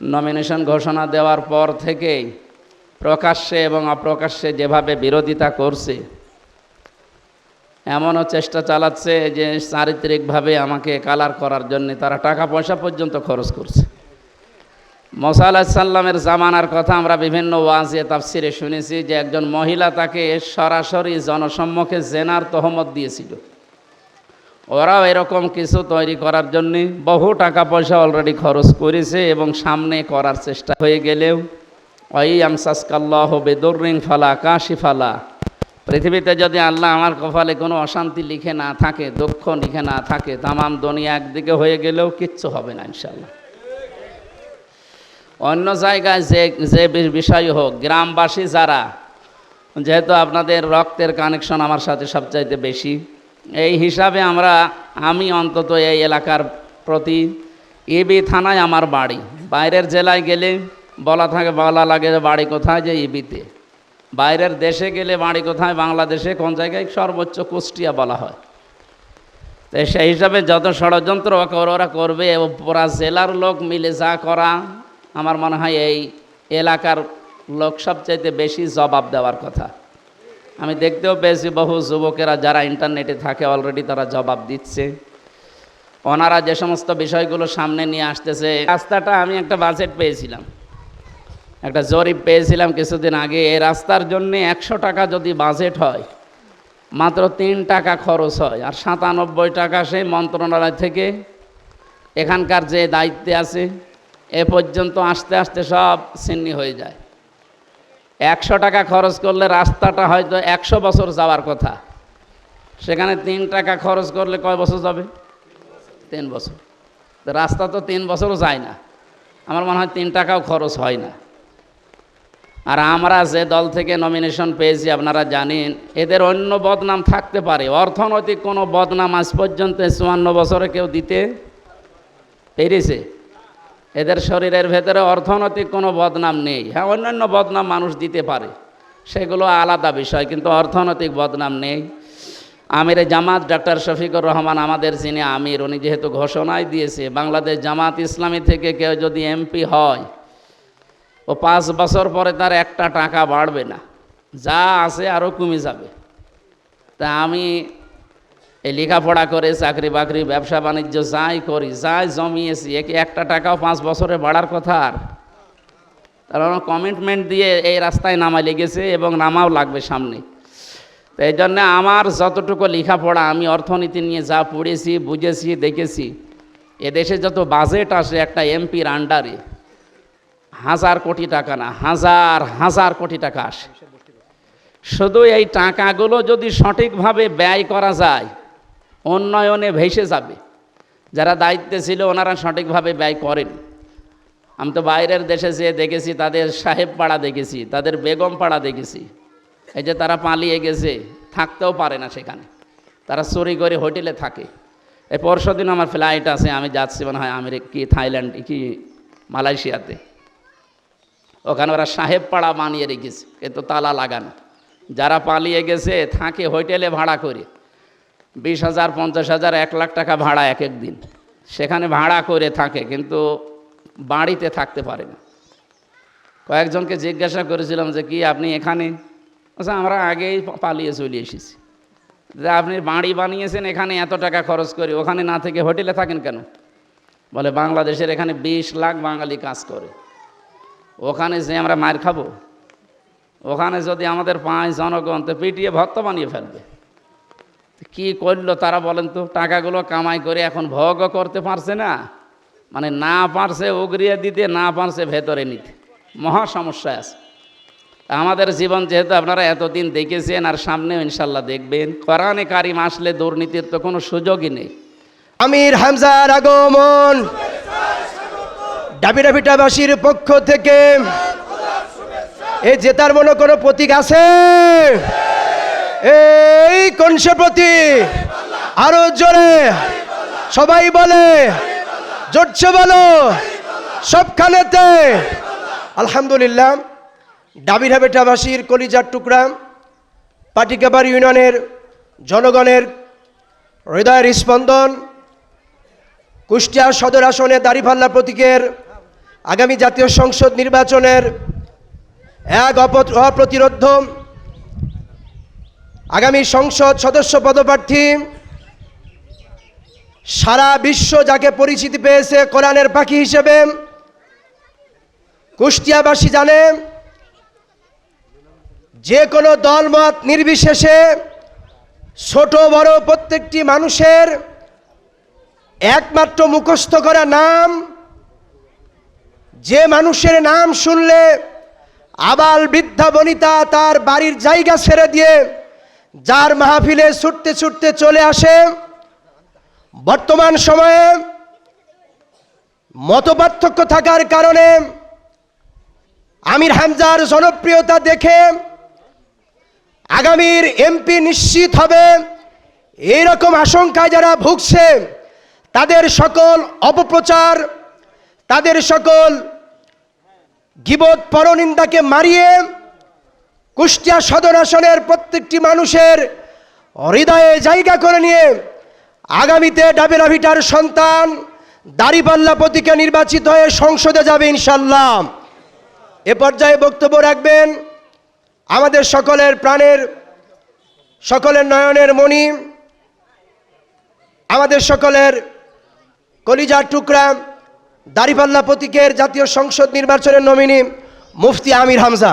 Nomination ঘোষণা দেওয়ার পর থেকে প্রকাশ্যে এবং অপ্রকাশ্যে যেভাবে বিরোধিতা করছে, এমনও চেষ্টা চালাচ্ছে যে চারিত্রিকভাবে আমাকে কালার করার জন্য তারা টাকা পয়সা পর্যন্ত খরচ করছে। মোসা আলাহিসাল্লামের জামানার কথা আমরা বিভিন্ন ওয়াজে, তাফসিরে শুনেছি যে একজন মহিলা তাকে সরাসরি জনসম্মুখে জেনার তহমত দিয়েছিল। ওরাও এরকম কিছু তৈরি করার জন্যে বহু টাকা পয়সা অলরেডি খরচ করেছে এবং সামনে করার চেষ্টা হয়ে গেলেও, ওই আমসাসকাল্লাহ বেদুরিং ফালা কাশি ফালা। পৃথিবীতে যদি আল্লাহ আমার কপালে কোনো অশান্তি লিখে না থাকে, দুঃখ লিখে না থাকে, তামাম দুনিয়া একদিকে হয়ে গেলেও কিচ্ছু হবে না ইনশাল্লাহ অন্য জায়গায় যে যে বিষয় হোক, গ্রামবাসী যারা, যেহেতু আপনাদের রক্তের কানেকশন আমার সাথে সবচাইতে বেশি এই হিসাবে আমরা, আমি অন্তত এই এলাকার প্রতি ইবি থানায় আমার বাড়ি। বাইরের জেলায় গেলে বলা থাকে, বলা লাগে যে বাড়ি কোথায় যে ইবিতে। বাইরের দেশে গেলে বাড়ি কোথায়, বাংলাদেশে কোন জায়গায় সর্বোচ্চ কুষ্টিয়া বলা হয়। তো সেই হিসাবে যত ষড়যন্ত্র ওরা- করবে পুরা জেলার লোক মিলে যা করা, আমার মনে হয় এই এলাকার লোক সবচাইতে বেশি জবাব দেওয়ার কথা। আমি দেখতেও পেয়েছি বহু যুবকেরা যারা ইন্টারনেটে থাকে অলরেডি তারা জবাব দিচ্ছে। ওনারা যে সমস্ত বিষয়গুলো সামনে নিয়ে আসতেছে, রাস্তাটা আমি একটা বাজেট পেয়েছিলাম। একটা জরিপ পেয়েছিলাম কিছুদিন আগে, এই রাস্তার জন্য একশো টাকা যদি বাজেট হয়, মাত্র তিন টাকা খরচ হয়, আর সাতানব্বই টাকা সেই মন্ত্রণালয় থেকে এখানকার যে দায়িত্বে আছে, এ পর্যন্ত আস্তে আস্তে সব ছিন্নি হয়ে যায়। একশো টাকা খরচ করলে রাস্তাটা হয়তো একশো বছর যাওয়ার কথা। সেখানে তিন টাকা খরচ করলে কয় বছর যাবে? তিন বছর। রাস্তা তো তিন বছরও যায় না। আমার মনে হয় তিন টাকাও খরচ হয় না। আর আমরা যে দল থেকে নমিনেশন পেয়েছি, আপনারা জানেন, এদের অন্য বদনাম থাকতে পারে। অর্থনৈতিক কোনো বদনাম আজ পর্যন্ত চুয়ান্ন বছরে কেউ দিতে পেরেছে। এদের শরীরের ভেতরে অর্থনৈতিক কোনো বদনাম নেই। হ্যাঁ অন্যান্য বদনাম মানুষ দিতে পারে। সেগুলো আলাদা বিষয়, কিন্তু অর্থনৈতিক বদনাম নেই। আমির জামাত ডাক্তার শফিকুর রহমান আমাদের যিনি আমির, উনি যেহেতু ঘোষণায় দিয়েছে, বাংলাদেশ জামাত ইসলামী থেকে কেউ যদি এমপি হয়, ও পাঁচ বছর পরে তার একটা টাকা বাড়বে না। যা আছে আরও কমে যাবে। তা আমি এই লেখাপড়া করে, চাকরি বাকরি, ব্যবসা বাণিজ্য যাই করি, যাই জমিয়েছি, একে একটা টাকাও পাঁচ বছরে বাড়ার কথা আর। কারণ কমিটমেন্ট দিয়ে এই রাস্তায় নামা লেগেছে এবং নামাও লাগবে সামনে। তো এই জন্যে আমার যতটুকু লেখাপড়া, আমি অর্থনীতি নিয়ে যা পড়েছি, বুঝেছি, দেখেছি এদেশে যত বাজেট আসে একটা এমপির আন্ডারে হাজার কোটি টাকা না, হাজার হাজার কোটি টাকা আসে। শুধু এই টাকাগুলো যদি সঠিকভাবে ব্যয় করা যায় উন্নয়নে ভেসে যাবে। যারা দায়িত্বে ছিল ওনারা সঠিকভাবে ব্যয় করেন। আমি তো বাইরের দেশে যেয়ে দেখেছি, তাদের সাহেব পাড়া দেখেছি, তাদের বেগম পাড়া দেখেছি। এই যে তারা পালিয়ে গেছে, থাকতেও পারে না সেখানে। তারা চুরি করে হোটেলে থাকে। এই পরশু দিন আমার ফ্লাইট আছে, আমি যাচ্ছি মনে হয় আমেরিকা কি, থাইল্যান্ড কি, মালয়েশিয়াতে। ওখানে ওরা সাহেব পাড়া বানিয়ে রেখেছে কিন্তু তালা লাগানো। যারা পালিয়ে গেছে, থাকে হোটেলে ভাড়া করে। বিশ হাজার, পঞ্চাশ হাজার, এক লাখ টাকা ভাড়া এক এক দিন। সেখানে ভাড়া করে থাকে, কিন্তু বাড়িতে থাকতে পারে না। কয়েকজনকে জিজ্ঞাসা করেছিলাম যে, কি আপনি এখানে? আচ্ছা আমরা আগেই পালিয়ে চলে এসেছি। যে আপনি বাড়ি বানিয়েছেন, এখানে এত টাকা খরচ করে, ওখানে না থেকে হোটেলে থাকেন কেন? বলে, বাংলাদেশের এখানে বিশ লাখ বাঙালি কাজ করে। ওখানে যে আমরা মার খাব, ওখানে যদি আমাদের পাঁচ জনগণ তো পিটিয়ে ভত্তা বানিয়ে ফেলবে। কি করল তারা বলেন তো, টাকাগুলো কামাই করে এখন ভোগও করতে পারছে না। মানে না পারছে উগরিয়ে দিতে, না পারছে ভেতরে নিতে। মহা সমস্যা আছে। আমাদের জীবন যেহেতু আপনারা এতদিন দেখেছেন আর সামনেও ইনশাল্লাহ দেখবেন, কোরআনে কারিম আসলে দুর্নীতির তো কোনো সুযোগই নেই। আমির হামজার আগমন। ডাবিডাবিটাবাসীর পক্ষ থেকে। এই জেতার মনে কোনো প্রতীক আছে? এই প্রতীক আরও জোরে সবাই বলে, জোরছে বলো, সবখানেতে। আলহামদুলিল্লাহ ডাবিডাবিটাবাসীর কলিজার টুকরা, পাটিকাবার ইউনিয়নের জনগণের হৃদয়ের স্পন্দন, কুষ্টিয়া সদর আসনে দাড়িপাল্লা প্রতীকের আগামী জাতীয় সংসদ নির্বাচনের এক অপ- অপ্রতিরোধ আগামী সংসদ সদস্য পদপ্রার্থী সারা বিশ্ব যাকে পরিচিতি পেয়েছে কোরআনের পাখি হিসেবে কুষ্টিয়াবাসী জানে, যে কোনো দলমত নির্বিশেষে ছোট বড় প্রত্যেকটি মানুষের একমাত্র মুখস্থ করা নাম, যে মানুষের নাম শুনলে আবাল বৃদ্ধা বনিতা তার বাড়ির জায়গা ছেড়ে দিয়ে যার মাহফিলে ছুটতে ছুটতে চলে আসে, বর্তমান সময়ে মতপার্থক্য থাকার কারণে আমির হামজার জনপ্রিয়তা দেখে আগামীর এমপি নিশ্চিত হবে। এইরকম আশঙ্কায় যারা ভুগছে, তাদের সকল অপপ্রচার, তাদের সকল গিবত পরনিন্দাকে মারিয়ে কুষ্টিয়া সদর আসনের প্রত্যেকটি মানুষের হৃদয়ে জায়গা করে নিয়ে আগামীতে ডাবেরা ভিটার সন্তান দাড়িপাল্লা প্রতীকে নির্বাচিত হয়ে সংসদে যাবে ইনশাল্লাহ এ পর্যায়ে বক্তব্য রাখবেন আমাদের সকলের প্রাণের, সকলের নয়নের মণি, আমাদের সকলের কলিজার টুকরা দাড়িপাল্লা প্রতীকের জাতীয় সংসদ নির্বাচনের নমিনি মুফতি আমির হামজা।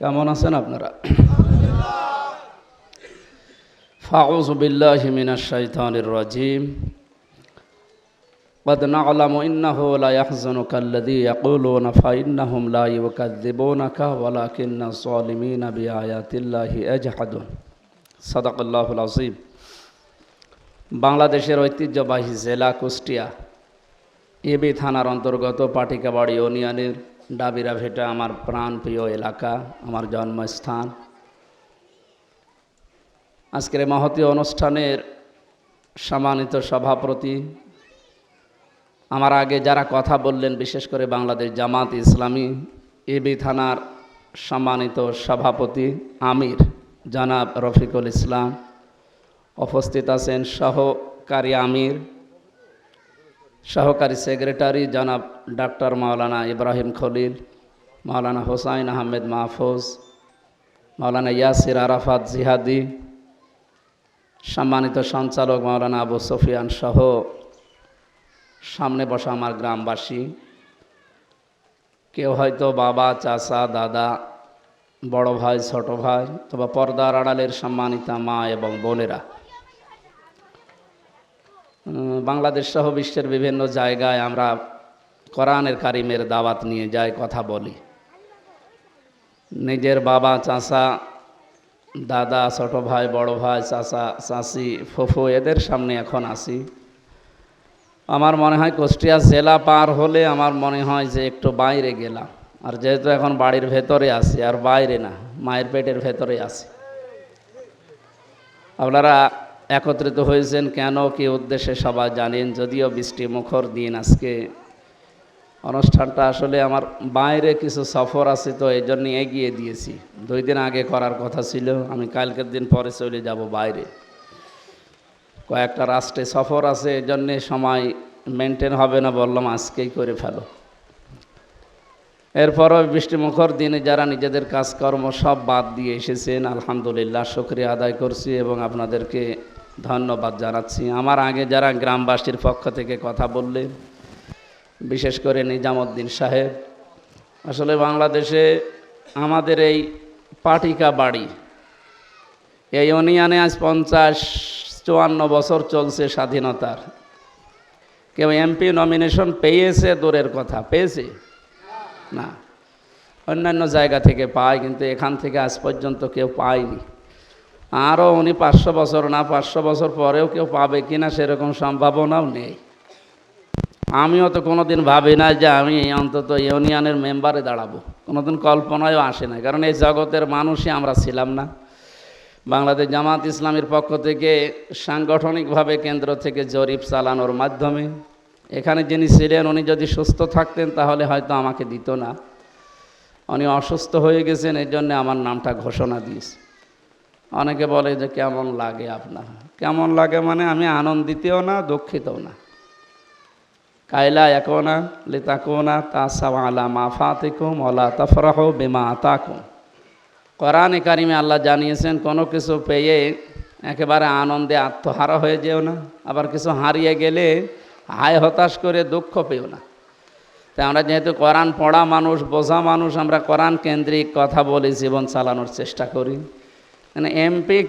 কেমন আছেন আপনারা ফাউজ বিল্লাহ মিনাশ শাইতানির রাজিম قد نعلم إنه لا يحزنك الذي يقولون فإنهم لا يكذبونك ولكن الظالمين بآيات الله يجحدون صدق الله العظيم বাংলাদেশের ঐতিহ্যবাহী জেলা কুষ্টিয়া এবি থানার অন্তর্গত পাটিকাবাড়ি ইউনিয়নের ডাবিরা ভেটা আমার প্রাণ প্রিয় এলাকা, আমার জন্মস্থান। আজকের মহতী অনুষ্ঠানের সম্মানিত সভাপতি, আমার আগে যারা কথা বললেন, বিশেষ করে বাংলাদেশ জামাত ইসলামী এবি থানার সম্মানিত সভাপতি আমির, জনাব রফিকুল ইসলাম। উপস্থিত আছেন সহকারী আমির সহকারী সেক্রেটারি জনাব ডাক্তার মাওলানা ইব্রাহিম খলিল, মাওলানা হোসাইন আহমেদ মাহফুজ, মাওলানা ইয়াসির আরাফাত জিহাদি, সম্মানিত সঞ্চালক মাওলানা আবু সফিয়ান সহ সামনে বসা আমার গ্রামবাসী। কেউ হয়তো বাবা, চাচা, দাদা, বড় ভাই, ছোট ভাই, অথবা পর্দার আড়ালের সম্মানিতা মা এবং বোনেরা। বাংলাদেশ সহ বিশ্বের বিভিন্ন জায়গায় আমরা কোরআনের কারিমের দাওয়াত নিয়ে যাই, কথা বলি। নিজের বাবা, চাচা, দাদা, ছোট ভাই, বড় ভাই, চাচা, চাচি, ফুফু, এদের সামনে এখন আসি আমার মনে হয় কুষ্টিয়া জেলা পার হলে আমার মনে হয় যে একটু বাইরে গেলাম। আর যেহেতু এখন বাড়ির ভেতরে আছি, আর বাইরে না, মায়ের পেটের ভেতরে আছি। আপনারা একত্রিত হয়েছেন কেন? কি উদ্দেশ্যে সবাই জানেন? যদিও বৃষ্টি মুখর দিন আজকে। অনুষ্ঠানটা আসলে আমার বাইরে কিছু সফর আছে তো এই জন্য এগিয়ে দিয়েছি। দুই দিন আগে করার কথা ছিল, আমি কালকের দিন পরে চলে যাব বাইরে। কয়েকটা রাষ্ট্রে সফর আছে, এই জন্যে সময় মেনটেন হবে না বললাম, আজকেই করে ফেলো। এরপরও বৃষ্টিমুখর দিনে যারা নিজেদের কাজকর্ম সব বাদ দিয়ে এসেছেন, আলহামদুলিল্লাহ, শুক্রিয়া আদায় করছি এবং আপনাদেরকে ধন্যবাদ জানাচ্ছি। আমার আগে যারা গ্রামবাসীর পক্ষ থেকে কথা বললেন, বিশেষ করে নিজামুদ্দিন সাহেব, আসলে বাংলাদেশে আমাদের এই পাটিকা বাড়ি, এই ইউনিয়নে আজ পঞ্চাশ চুয়ান্ন বছর চলছে স্বাধীনতার। কেউ এমপি নমিনেশন পেয়েছে দূরের কথা, পেয়েছে? না। অন্যান্য জায়গা থেকে পায়, কিন্তু এখান থেকে আজ পর্যন্ত কেউ পায়নি। আরও উনি পাঁচশো বছর না, পাঁচশো বছর পরেও কেউ পাবে কিনা সেরকম সম্ভাবনাও নেই। আমিও তো কোনোদিন ভাবি না যে আমি অন্তত ইউনিয়নের মেম্বারে দাঁড়াবো। কোনোদিন কল্পনায়ও আসে না কারণ এই জগতের মানুষই আমরা ছিলাম না। বাংলাদেশ জামাত ইসলামের পক্ষ থেকে সাংগঠনিকভাবে কেন্দ্র থেকে জরিপ চালানোর মাধ্যমে এখানে যিনি ছিলেন, উনি যদি সুস্থ থাকতেন তাহলে হয়তো আমাকে দিত না। উনি অসুস্থ হয়ে গেছেন এই জন্য আমার নামটা ঘোষণা দিয়েছে। অনেকে বলে যে কেমন লাগে আপনার? কেমন লাগে মানে আমি আনন্দিতও না, দুঃখিতও না। কাইলা একোনা লিতাকোনা তাসাও আলা মা ফাতিকুম ওলা তফরাহ বেমা আতাকুম। কোরআনে কারিমে আল্লাহ জানিয়েছেন, কোনো কিছু পেয়ে একেবারে আনন্দে আত্মহারা হয়ে যেও না, আবার কিছু হারিয়ে গেলে হায় হতাশ করে দুঃখ পেও না। তাই আমরা যেহেতু কোরআন পড়া মানুষ, বোঝা মানুষ, আমরা কোরআন কেন্দ্রিক কথা বলে জীবন চালানোর চেষ্টা করি। মানে এমপি কি